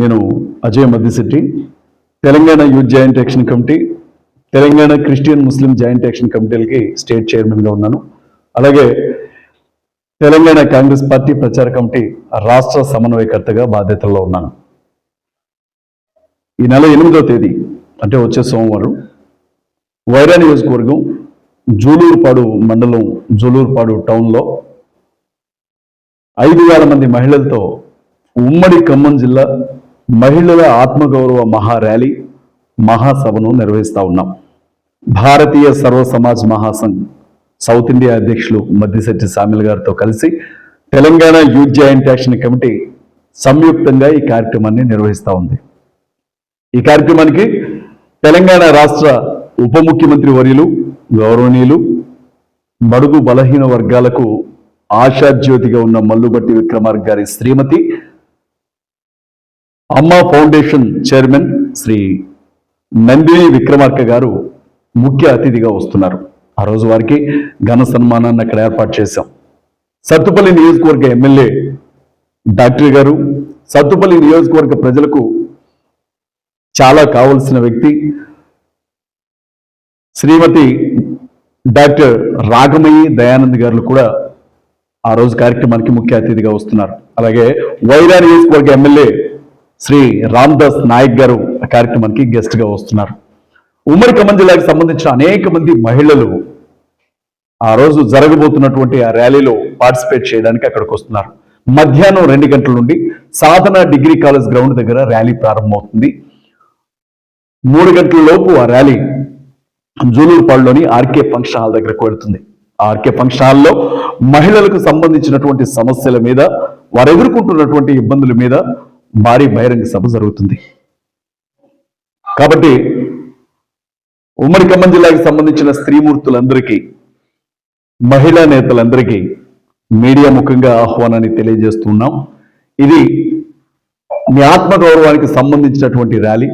నేను Ajay Maddisetti Telangana youth joint action committee Telangana Christian Muslim joint action కమిటీలకి state చైర్మన్గా ఉన్నాను. అలాగే Telangana Congress party ప్రచార కమిటీ రాష్ట్ర సమన్వయకర్తగా బాధ్యతల్లో ఉన్నాను. ఈ నెల ఎనిమిదో తేదీ అంటే వచ్చే సోమవారం వైరా నియోజకవర్గం జూలూరుపాడు మండలం జూలూరుపాడు టౌన్లో ఐదు వేల మంది మహిళలతో ఉమ్మడి ఖమ్మం జిల్లా మహిళల ఆత్మగౌరవ మహా ర్యాలీ మహాసభను నిర్వహిస్తా ఉన్నాం. భారతీయ సర్వ సమాజ్ మహాసంఘ్ సౌత్ ఇండియా అధ్యక్షులు మద్దిశెట్టి సామిల్ గారితో కలిసి Telangana youth joint action committee సంయుక్తంగా ఈ కార్యక్రమాన్ని నిర్వహిస్తా ఉంది. ఈ కార్యక్రమానికి తెలంగాణ రాష్ట్ర ఉప ముఖ్యమంత్రి వర్యులు గౌరవనీయులు బడుగు బలహీన వర్గాలకు ఆశాజ్యోతిగా ఉన్న మల్లుబట్టి విక్రమార్క గారి శ్రీమతి అమ్మ ఫౌండేషన్ చైర్మన్ శ్రీ నందిని విక్రమార్క గారు ముఖ్య అతిథిగా వస్తున్నారు. ఆ రోజు వారికి ఘన సన్మానాన్ని అక్కడ ఏర్పాటు చేశాం. సత్తుపల్లి నియోజకవర్గ ఎమ్మెల్యే డాక్టర్ గారు సత్తుపల్లి నియోజకవర్గ ప్రజలకు చాలా కావలసిన వ్యక్తి శ్రీమతి డాక్టర్ రాగమయ్యి దయానంద్ గారు కూడా ఆ రోజు కార్యక్రమానికి ముఖ్య అతిథిగా వస్తున్నారు. అలాగే వైరా నియోజకవర్గ ఎమ్మెల్యే శ్రీ రామ్దాస్ నాయక్ గారు కార్యక్రమానికి గెస్ట్గా వస్తున్నారు. ఉమ్మడి ఖమ్మం జిల్లాకు సంబంధించిన అనేక మంది మహిళలు ఆ రోజు జరగబోతున్నటువంటి ఆ ర్యాలీలో పార్టిసిపేట్ చేయడానికి అక్కడికి వస్తున్నారు. మధ్యాహ్నం రెండు గంటల నుండి సాధన డిగ్రీ కాలేజ్ గ్రౌండ్ దగ్గర ర్యాలీ ప్రారంభమవుతుంది. మూడు గంటల లోపు ఆ ర్యాలీ జూలూరుపాడులోని ఆర్కే ఫంక్షన్ హాల్ దగ్గరకు వెళుతుంది. ఆర్కే ఫంక్షన్ హాల్లో మహిళలకు సంబంధించినటువంటి సమస్యల మీద వారు ఎదుర్కొంటున్నటువంటి ఇబ్బందుల మీద భారీ బహిరంగ సభ జరుగుతుంది. కాబట్టి ఉమ్మడి ఖమ్మం జిల్లాకి సంబంధించిన స్త్రీమూర్తులందరికీ మహిళా నేతలందరికీ మీడియా ముఖంగా ఆహ్వానాన్ని తెలియజేస్తున్నాం ఇది మీ ఆత్మగౌరవానికి సంబంధించినటువంటి ర్యాలీ.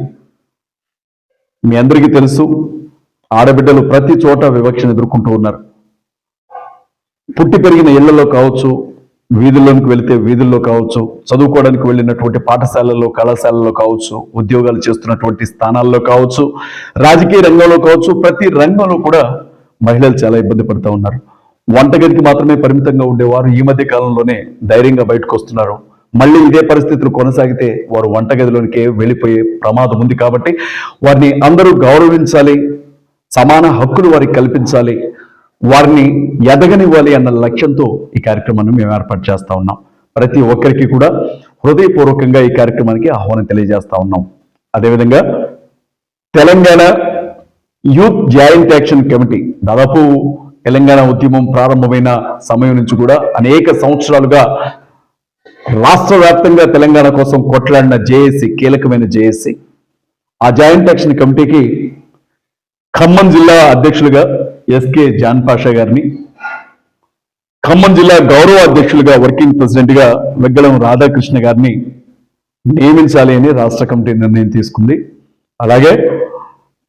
మీ అందరికీ తెలుసు ఆడబిడ్డలు ప్రతి చోట వివక్షను ఎదుర్కొంటూ ఉన్నారు. పుట్టి పెరిగిన ఇళ్ళలో కావచ్చు వీధుల్లోనికి వెళితే వీధుల్లో కావచ్చు చదువుకోవడానికి వెళ్ళినటువంటి పాఠశాలల్లో కళాశాలల్లో కావచ్చు ఉద్యోగాలు చేస్తున్నటువంటి స్థానాల్లో కావచ్చు రాజకీయ రంగంలో కావచ్చు ప్రతి రంగంలో కూడా మహిళలు చాలా ఇబ్బంది పడుతూ ఉన్నారు. వంటగదికి మాత్రమే పరిమితంగా ఉండేవారు. ఈ మధ్య కాలంలోనే ధైర్యంగా బయటకు వస్తున్నారు. మళ్ళీ ఇదే పరిస్థితులు కొనసాగితే వారు వంటగదిలోనికే వెళ్ళిపోయే ప్రమాదం ఉంది కాబట్టి వారిని అందరూ గౌరవించాలి సమాన హక్కులు వారికి కల్పించాలి. వారిని ఎదగనివ్వాలి అన్న లక్ష్యంతో ఈ కార్యక్రమాన్ని మేము ఏర్పాటు చేస్తూ ఉన్నాం. ప్రతి ఒక్కరికి కూడా హృదయపూర్వకంగా ఈ కార్యక్రమానికి ఆహ్వానం తెలియజేస్తా ఉన్నాం. అదేవిధంగా Telangana youth joint action committee దాదాపు తెలంగాణ ఉద్యమం ప్రారంభమైన సమయం నుంచి కూడా అనేక సంవత్సరాలుగా రాష్ట్ర వ్యాప్తంగా తెలంగాణ కోసం కొట్లాడిన జేఏసీ కీలకమైన జేఏసీ. ఆ జాయింట్ యాక్షన్ కమిటీకి ఖమ్మం జిల్లా అధ్యక్షులుగా ఎస్కే జాన్ పాషా గారిని. ఖమ్మం జిల్లా గౌరవ అధ్యక్షులుగా వర్కింగ్ ప్రెసిడెంట్గా వెగ్గడం రాధాకృష్ణ గారిని నియమించాలి అని రాష్ట్ర కమిటీ నిర్ణయం తీసుకుంది. అలాగే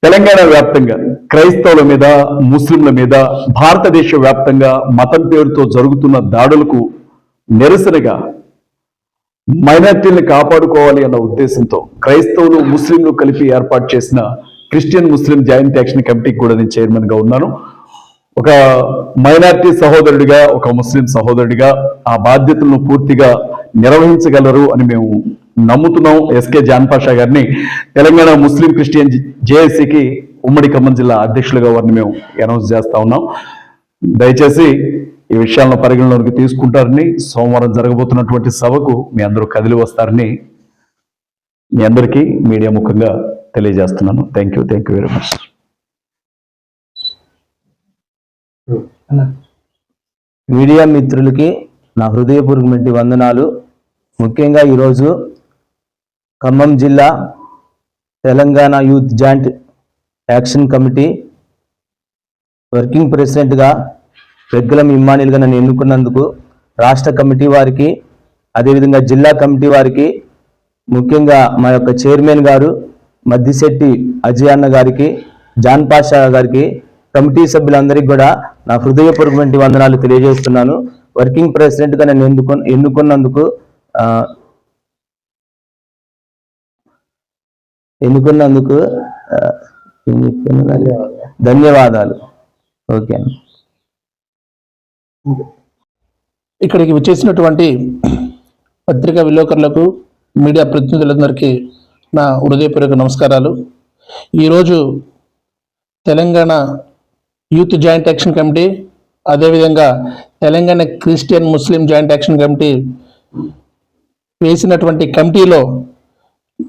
తెలంగాణ వ్యాప్తంగా క్రైస్తవుల మీద ముస్లింల మీద భారతదేశ వ్యాప్తంగా మతం పేరుతో జరుగుతున్న దాడులకు నిరసనగా మైనార్టీని కాపాడుకోవాలి అన్న ఉద్దేశంతో క్రైస్తవులు ముస్లింలు కలిపి ఏర్పాటు చేసిన క్రిస్టియన్ ముస్లిం జాయింట్ యాక్షన్ కమిటీకి కూడా నేను చైర్మన్గా ఉన్నాను. ఒక మైనార్టీ సహోదరుడిగా ఒక ముస్లిం సహోదరుడిగా ఆ బాధ్యతలను పూర్తిగా నిర్వహించగలరు అని మేము నమ్ముతున్నాం. ఎస్కే జాన్పాషా గారిని తెలంగాణ ముస్లిం క్రిస్టియన్ జేఏసీకి ఉమ్మడి ఖమ్మం జిల్లా అధ్యక్షులుగా వారిని మేము అనౌన్స్ చేస్తా ఉన్నాం. దయచేసి ఈ విషయాలను పరిగణలోకి తీసుకుంటారని సోమవారం జరగబోతున్నటువంటి సభకు మీ అందరూ కదిలి వస్తారని మీ అందరికీ మీడియా ముఖంగా తెలియజేస్తున్నాను. Thank you thank you very much media మిత్రులకి నా హృదయపూర్వకమైన వందనాలు. ముఖ్యంగా ఈరోజు ఖమ్మం జిల్లా Telangana youth joint action committee working ప్రెసిడెంట్గా పెగ్గలం ఇమ్మానిల్గా నన్ను ఎన్నుకున్నందుకు రాష్ట్ర కమిటీ వారికి అదేవిధంగా జిల్లా కమిటీ వారికి ముఖ్యంగా మా యొక్క చైర్మన్ గారు మద్దిశెట్టి అజయ్ అన్న గారికి జాన్ పాషా గారికి కమిటీ సభ్యులందరికీ కూడా నా హృదయపూర్వకమైన వందనాలు తెలియజేస్తున్నాను. వర్కింగ్ ప్రెసిడెంట్గా నేను ఎన్నుకు ఎన్నుకున్నందుకు ఎన్నుకున్నందుకు ధన్యవాదాలు. ఓకే అండి ఇక్కడికి వచ్చేసినటువంటి పత్రికా విలేకరులకు మీడియా ప్రతినిధులందరికీ నా హృదయపూర్వక నమస్కారాలు. ఈరోజు Telangana youth joint action committee అదేవిధంగా Telangana Christian Muslim joint action committee వేసినటువంటి కమిటీలో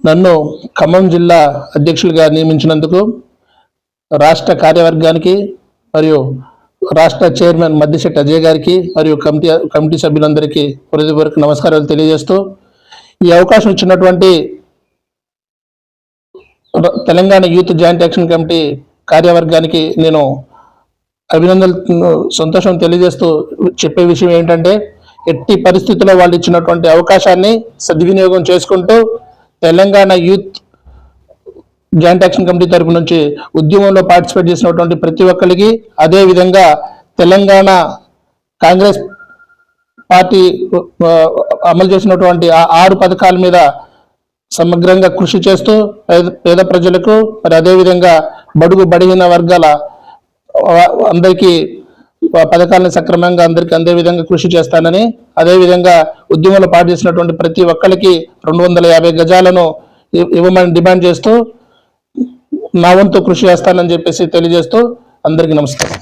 నన్ను ఖమ్మం జిల్లా అధ్యక్షులుగా నియమించినందుకు రాష్ట్ర కార్యవర్గానికి మరియు రాష్ట్ర చైర్మన్ మద్దిశెట్టి అజయ్ గారికి మరియు కమిటీ కమిటీ సభ్యులందరికీ హృదయపూర్వక నమస్కారాలు తెలియజేస్తూ ఈ అవకాశం ఇచ్చినటువంటి Telangana youth joint action committee కార్యవర్గానికి నేను అభినందనలు సంతోషం తెలియజేస్తూ చెప్పే విషయం ఏంటంటే ఎట్టి పరిస్థితుల్లో వాళ్ళు ఇచ్చినటువంటి అవకాశాన్ని సద్వినియోగం చేసుకుంటూ Telangana youth joint action committee తరపు నుంచి ఉద్యమంలో పార్టిసిపేట్ చేసినటువంటి ప్రతి ఒక్కరికి అదే విధంగా తెలంగాణ కాంగ్రెస్ పార్టీ అమలు చేసినటువంటి ఆ ఆరు పథకాల మీద సమగ్రంగా కృషి చేస్తూ పేద పేద ప్రజలకు మరి అదేవిధంగా బడుగు బడిగిన వర్గాల అందరికీ పథకాలను సక్రమంగా అందరికీ అందే విధంగా కృషి చేస్తానని అదేవిధంగా ఉద్యమంలో పాటు చేసినటువంటి ప్రతి ఒక్కరికి రెండు వందల యాభై గజాలను ఇవ్వమని డిమాండ్ చేస్తూ నా వంతు కృషి చేస్తానని చెప్పేసి తెలియజేస్తూ అందరికీ నమస్కారం.